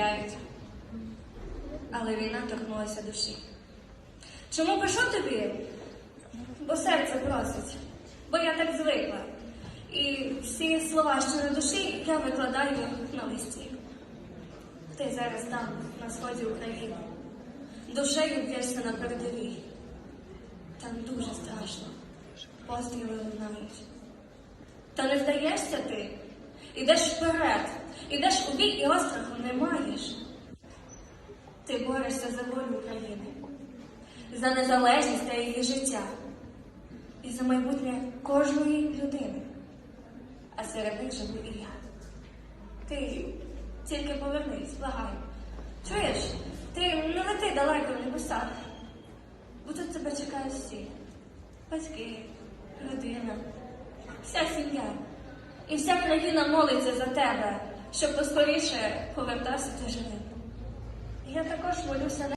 стріляють. Але війна торкнулася душі. Чому пишу тобі? Бо серце просить, бо я так звикла. І всі слова, що на душі, я викладаю на листі. Ти зараз там, на сході України, душею б'єшся на передовій. Там дуже страшно, постріли лунають. Та не здаєшся ти, ідеш вперед, ідеш у бій і остраху не маєш. Ти борешся за волю України, за незалежність та її життя і за майбутнє кожної людини. А серед них живу і я. Ти тільки повернись, благаю. Чуєш, ти не лети далеко в небеса, бо тут тебе чекають всі. Батьки, родина, вся сім'я. І вся країна молиться за тебе, щоб поскоріше повертався ти живим. І Я також молюся на